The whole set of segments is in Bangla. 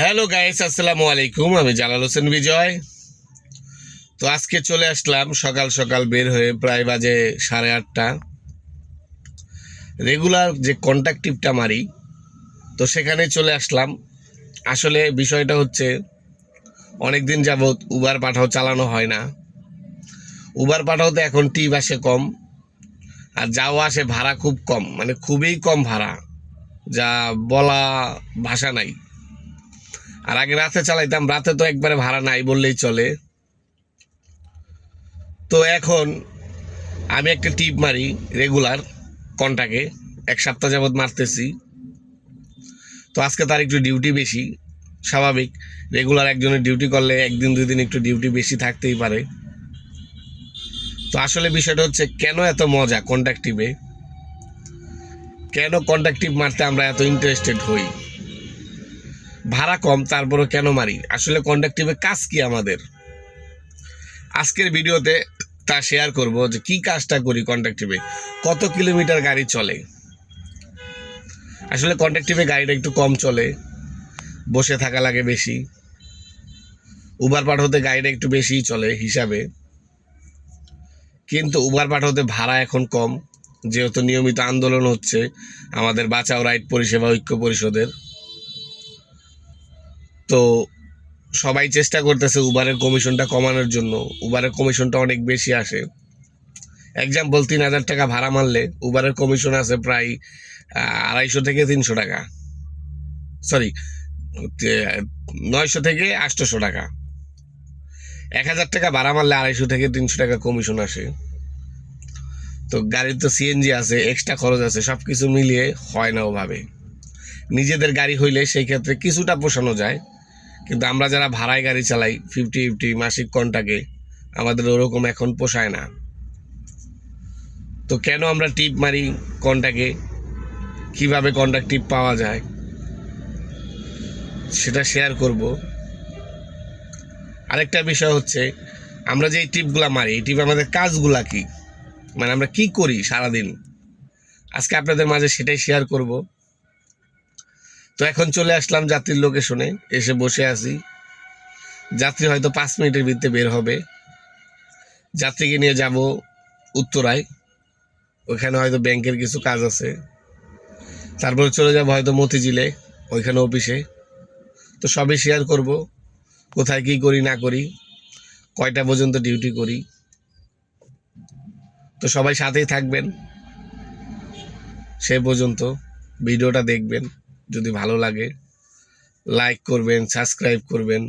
হ্যালো গাইস আসসালামু আলাইকুম। আমি জালাল হোসেন বিজয়। তো আজকে চলে আসলাম সকাল সকাল বের হয়ে প্রায় বাজে সাড়ে আটটা। রেগুলার যে কন্ট্যাক্টিভটা মারি, তো সেখানে চলে আসলাম। আসলে বিষয়টা হচ্ছে অনেক দিন যাবৎ উবার পাঠাও চালানো হয় না। উবার পাঠাওতে এখন টিপ আসে কম, আর যাওয়া আসে ভাড়া খুব কম মানে খুবই কম ভাড়া, যা বলা ভাষা নাই। আর আগে রাতে চালাইতাম, রাতে তো একবারে ভাড়া নাই বললেই চলে। তো এখন আমি একটা টিপ মারি রেগুলার কন্টাকে, এক সপ্তাহ যাবৎ মারতেছি। তো আজকে তার একটু ডিউটি বেশি, স্বাভাবিক। রেগুলার একজনের ডিউটি করলে একদিন, দুই দিন একটু ডিউটি বেশি থাকতেই পারে। তো আসলে বিষয়টা হচ্ছে, কেন এত মজা কন্ট্যাক্টিভে কেন কন্ট্যাক্টিভ মারতে আমরা এত ইন্টারেস্টেড হই? ভাড়া কম, তারপরও কেন মারি? আসলে কন্ডাক্টিভে কাজ কি আমাদের? আজকের ভিডিওতে তা শেয়ার করব যে কি কাজটা করি কন্ডাক্টিভে কত কিলোমিটার গাড়ি চলে? আসলে কন্ডাক্টিভে গাড়িটা একটু কম চলে, বসে থাকা লাগে বেশি। উবার পাঠাতে গাড়িটা একটু বেশিই চলে হিসাবে। কিন্তু উবার পাঠাতে ভাড়া এখন কম, যেহেতু নিয়মিত আন্দোলন হচ্ছে, আমাদের বাঁচাও রাইট পরিষেবা, ঐক্য পরিষদের। তো সবাই চেষ্টা করতেছে উবারের কমিশনটা কমানোর জন্য। উবারের কমিশনটা অনেক বেশি আসে। এক্সাম্পল তিন হাজার টাকা ভাড়া মারলে উবারের কমিশন আছে প্রায় আড়াইশো থেকে তিনশো টাকা। সরি নয়শো থেকে আটশোশো টাকা। এক হাজার টাকা ভাড়া মারলে আড়াইশো থেকে তিনশো টাকা কমিশন আসে। তো গাড়ির তো সিএনজি আছে এক্সট্রা খরচ আছে সব কিছু মিলিয়ে হয় না ওভাবে। নিজেদের গাড়ি হইলে সেই ক্ষেত্রে কিছুটা পোষানো যায়। কিন্তু আমরা যারা ভাড়ায় গাড়ি চালাই ফিফটি ফিফটি মাসিক কন্টাকে আমাদের ওরকম এখন পোষায় না। তো কেন আমরা টিপ মারি কন্টাকে কীভাবে কন্টাক্ট টিপ পাওয়া যায়? সেটা শেয়ার করব। আরেকটা বিষয় হচ্ছে, আমরা যে টিপগুলা মারি, এই টিপ আমাদের কাজগুলা কি? মানে আমরা কি করি সারাদিন? আজকে আপনাদের মাঝে সেটাই শেয়ার করব। তো এখন চলে আসলাম যাত্রীর লোকেশনে এসে বসে আছি। যাত্রী হয়তো পাঁচ মিনিটের ভিতরে বের হবে। যাত্রীকে নিয়ে যাব উত্তরায়। ওইখানে হয়তো ব্যাংকের কিছু কাজ আছে। তারপরে চলে যাব হয়তো মতিঝিলে, ওইখানে অফিসে তো সবই শেয়ার করব। কোথায় কি করি, না করি। কয়টা পর্যন্ত ডিউটি করি। তো সবাই সাথেই থাকবেন। সে পর্যন্ত ভিডিওটা দেখবেন। যদি ভালো লাগে লাইক করবেন সাবস্ক্রাইব করবেন।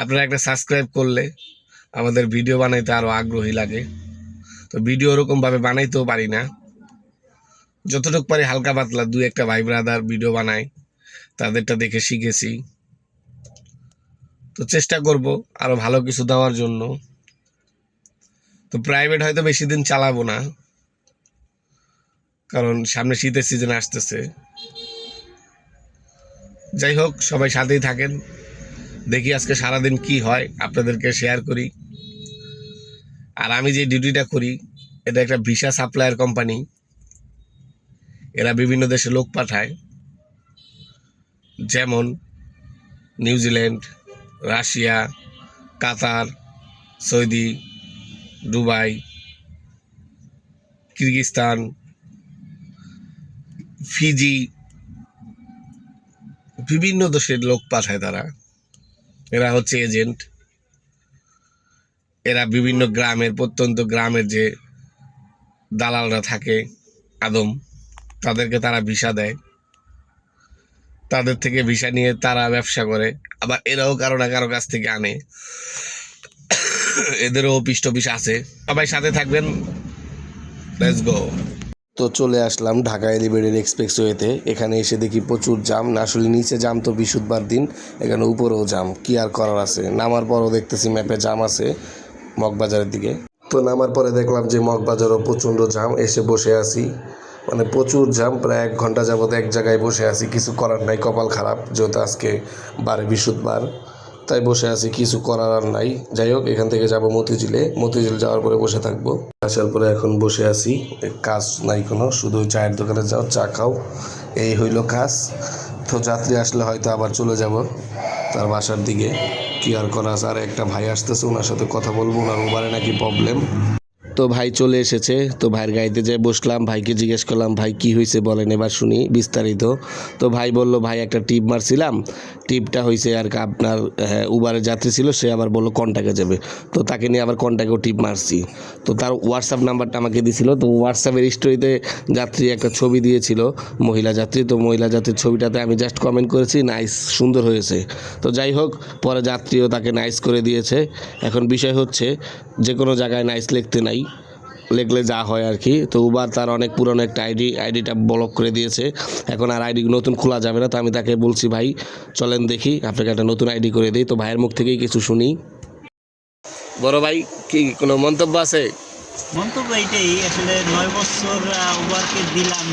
আপনারা একটা সাবস্ক্রাইব করলে আমাদের ভিডিও বানাইতে আরও আগ্রহী লাগে। তো ভিডিও ওরকমভাবে বানাইতেও পারি না। যতটুকু পারি হালকা পাতলা দুই একটা ভাই ব্রাদার ভিডিও বানাই, তাদেরটা দেখে শিখেছি। তো চেষ্টা করব আরও ভালো কিছু দেওয়ার জন্য। তো প্রাইভেট হয়তো বেশি দিন চালাবো না, কারণ সামনে শীতের সিজন আসতেছে। যাই হোক, সবাই সাথেই থাকেন। দেখি আজকে সারাদিন কি হয়, আপনাদেরকে শেয়ার করি। আর আমি যে ডিউটিটা করি, এটা একটা ভিসা সাপ্লায়ার কোম্পানি এরা বিভিন্ন দেশে লোক পাঠায়। যেমন New Zealand Russia Qatar Saudi Dubai Kyrgyzstan Fiji বিভিন্ন দেশের লোক পাঠায় তারা। এরা হচ্ছে এজেন্ট এরা বিভিন্ন গ্রামের, প্রত্যন্ত গ্রামের যে দালালরা থাকে, আদম, তাদেরকে তারা ভিসা দেয়। তাদের থেকে ভিসা নিয়ে তারা ব্যবসা করে। আবার এরাও কারও না কারও কাছ থেকে আনে। এদেরও অফিস টফিস আছে। সবাই সাথে থাকবেন। লেটস গো তো চলে আসলাম ঢাকা এলিভেটেড এক্সপ্রেসওয়েতে। এখানে এসে দেখি প্রচুর জাম। না, আসলে নিচে জাম তো বৃহস্পতিবার দিন, এখানে উপরেও জাম। কি আর করার আছে? নামার পরও দেখতেছি ম্যাপে জাম আছে মগবাজারের দিকে। তো নামার পরে দেখলাম যে মগবাজারও প্রচণ্ড জাম। এসে বসে আছি। মানে প্রচুর জাম, প্রায় এক ঘণ্টা যাবত এক জায়গায় বসে আছি। কিছু করার নাই, কপাল খারাপ। যেহেতু আজকে বারে বৃহস্পতিবার। তাই বসে আছি, কিছু করার আর নাই। যাই হোক, এখান থেকে যাব মতিঝিলে। মতিঝিল যাওয়ার পরে বসে থাকব। আসার পরে এখন বসে আছি। কাজ নাই কোনো, শুধু চায়ের দোকানে যাও, চা খাও। এই হইল কাজ। তো যাত্রী আসলে হয়তো আবার চলে যাব তার বাসার দিকে। কি আর করা? আর একটা ভাই আসতেছে, ওনার সাথে কথা বলব, ওনার উবারে নাকি প্রবলেম তো ভাই চলে এসেছে। তো ভাইয়ের গাড়িতে যেয়ে বসলাম ভাইকে জিজ্ঞেস করলাম ভাই কি হয়েছে বলেন এবার শুনি বিস্তারিত। তো ভাই বলল ভাই একটা টিপ মারছিলাম। টিপটা হয়েছে আর আপনার হ্যাঁ, উবারের যাত্রী ছিল সে আবার বলল কন্ট্যাক্টে যাবে। তো তাকে নিয়ে আবার কন্ট্যাক্টেও টিপ মারছি। তো তার হোয়াটসঅ্যাপ নাম্বারটা আমাকে দিছিল। তো হোয়াটসঅ্যাপের স্টোরিতে যাত্রী একটা ছবি দিয়েছিল মহিলা যাত্রী। তো মহিলা যাত্রীর ছবিটাতে আমি জাস্ট কমেন্ট করেছি নাইস সুন্দর হয়েছে। তো যাই হোক পরে যাত্রীও তাকে নাইস করে দিয়েছে। এখন বিষয় হচ্ছে যে কোনো জায়গায় নাইস লিখতে নাই। লিখলে যা হয় আর কি। তো উবার তার অনেক পুরনো একটা আইডি আইডিটা ব্লক করে দিয়েছে। এখন আর আইডি নতুন খোলা যাবে না তো আমি তাকে বলছি ভাই চলেন দেখি আপনাকে একটা নতুন আইডি করে দিই। তো ভাইয়ের মুখ থেকেই কিছু শুনি। বড় ভাই কি কোনো মন্তব্য আছে? মন্তব্য এইটাই আসলে নয় বছর উবারকে দিলাম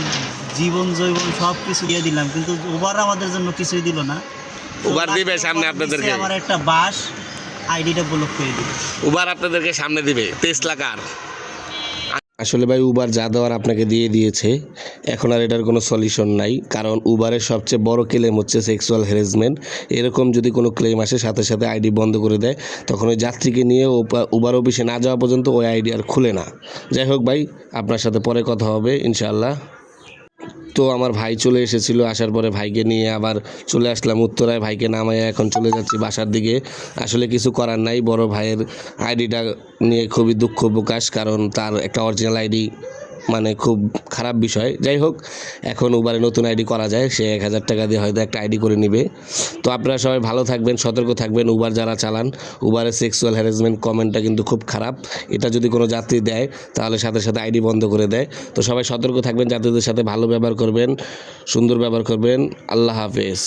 জীবন জৈবন সব কিছু দিয়ে দিলাম। কিন্তু উবার আমাদের জন্য কিছুই দিল না। উবার দিবে সামনে আপনাদেরকে। আমার একটা বাস আইডিটা ব্লক করে দিল। উবার আপনাদেরকে সামনে দিবে। Tesla car? আসলে ভাই উবার যা দেওয়ার আপনাকে দিয়ে দিয়েছে, এখন আর এটার কোনো সলিউশন নাই। কারণ উবারের সবচেয়ে বড় ক্লেম হচ্ছে সেক্সুয়াল হ্যারাসমেন্ট এরকম যদি কোনো ক্লেম আসে, সাথে সাথে আইডি বন্ধ করে দেয়, তখন ওই যাত্রীকে নিয়ে উবার অফিসে না যাওয়া পর্যন্ত ওই আইডি আর খুলে না। যাই হোক ভাই, আপনার সাথে পরে কথা হবে, ইনশাআল্লাহ। তো আমার ভাই চলে এসেছিল, আসার পরে ভাইকে নিয়ে আবার চলে আসলাম উত্তরায়। ভাইকে নামায় এখন চলে যাচ্ছি বাসার দিকে। আসলে কিছু করার নাই, বড় ভাইয়ের আইডিটা নিয়ে খুবই দুঃখ প্রকাশ, কারণ তার একটা অরিজিনাল আইডি মানে খুব খারাপ বিষয়। যাই হোক, এখন উবারে নতুন আইডি করা যায়, সে এক হাজার টাকা দিয়ে হয়তো একটা আইডি করে নিবে। তো আপনারা সবাই ভালো থাকবেন, সতর্ক থাকবেন উবার যারা চালান উবারের সেক্সুয়াল হ্যারাসমেন্ট কমেন্টটা কিন্তু খুব খারাপ। এটা যদি কোনো যাত্রী দেয়, তাহলে সাথে সাথে আইডি বন্ধ করে দেয়। তো সবাই সতর্ক থাকবেন, যাত্রীদের সাথে ভালো ব্যবহার করবেন, সুন্দর ব্যবহার করবেন। আল্লাহ হাফেজ।